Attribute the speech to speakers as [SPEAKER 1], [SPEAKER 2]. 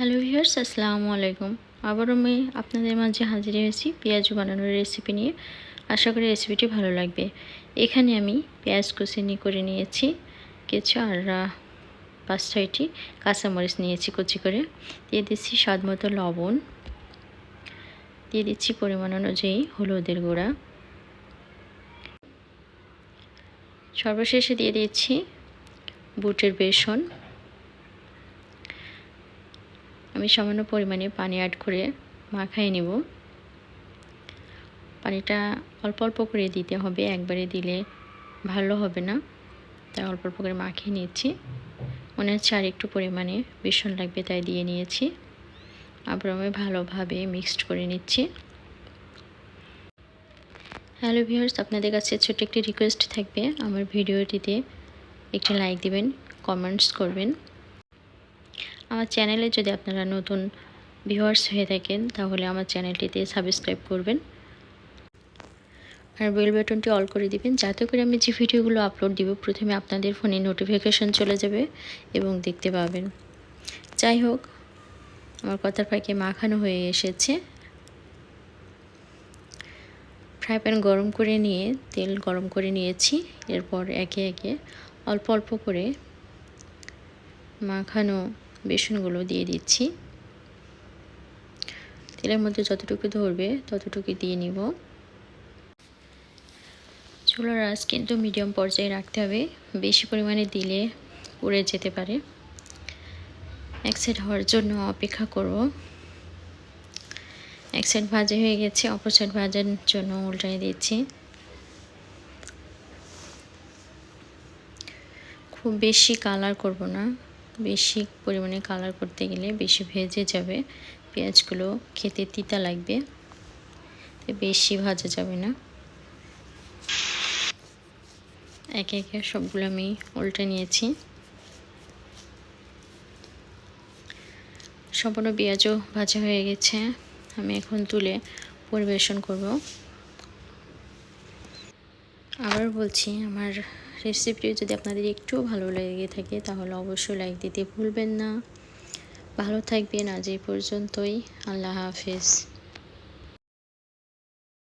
[SPEAKER 1] Hello viewers আসসালামু আলাইকুম আবারও আমি আপনাদের মাঝে হাজির হয়েছি পেঁয়াজ বানানোর রেসিপি নিয়ে। আশা করি রেসিপিটি ভালো লাগবে। এখানে আমি পেঁয়াজ কুচিনি করে নিয়েছি কিছু আর পাঁচ ছয়টি কাঁচামরিচ নিয়েছি কুচি করে। দিয়ে দিচ্ছি স্বাদ মতো লবণ। দিয়ে দিচ্ছি পরিমাণ অনুযায়ী হলুদের গুঁড়া। সর্বশেষে দিয়ে দিচ্ছি বুটের বেসন। আমি সামান্য পরিমাণে পানি অ্যাড করে মাখাই নেব। পানিটা অল্প অল্প করে দিতে হবে, একবারে দিলে ভালো হবে না। তাই অল্প অল্প করে মাখিয়ে নিয়েছি মনে হচ্ছে আর একটু পরিমাণে বেসন লাগবে, তাই দিয়ে নিয়েছি। আবার আমি ভালোভাবে মিক্সড করে নিচ্ছি। হ্যালো ভিউয়ার্স, আপনাদের কাছে ছোট্ট একটি রিকোয়েস্ট থাকবে। আমার ভিডিওটিতে একটি লাইক দিবেন কমেন্টস করবেন। আমার চ্যানেলে যদি আপনারা নতুন ভিউয়ার্স হয়ে থাকেন, তাহলে আমার চ্যানেলটিতে সাবস্ক্রাইব করবেন। আর বেল বাটনটি অল করে দিবেন, যাতে করে আমি যে ভিডিওগুলো আপলোড দিব, প্রথমে আপনাদের ফোনে নোটিফিকেশন চলে যাবে এবং দেখতে পাবেন। যাই হোক, আমার কথার ফাঁকে মাখানো হয়ে এসেছে। ফ্রাই প্যান গরম করে নিয়ে, তেল গরম করে নিয়েছি, এরপর একে একে অল্প অল্প করে মাখানো বেসনগুলো দিয়ে দিচ্ছি। তেলের মধ্যে যতটুকু ধরবে ততটুকু দিয়ে নিব। চুলার আঁচ কিন্তু মিডিয়াম পর্যায়ে রাখতে হবে। বেশি পরিমাণে দিলে উড়ে যেতে পারে। এক সাইড হওয়ার জন্য অপেক্ষা করব। এক সাইড ভাজা হয়ে গেছে, অপর সাইড ভাজার জন্য উল্টাই দিচ্ছি। খুব বেশি কালার করব না। বেশি পরিমাণে কালার করতে গেলে বেশি ভেজে যাবে। পেঁয়াজগুলো খেতে তিতা লাগবে। বেশি ভাজা যাবে না। একে একে সবগুলো আমি উল্টে নিয়েছি। সম্পূর্ণ পেঁয়াজও ভাজা হয়ে গেছে। আমি এখন তুলে পরিবেশন করব। আবার বলছি, আমার রেসিপিটি যদি আপনাদের একটু ভালো লেগে থাকে, তাহলে অবশ্যই লাইক দিতে ভুলবেন না। ভালো থাকবেন আজ এই পর্যন্তই। আল্লাহ হাফেজ।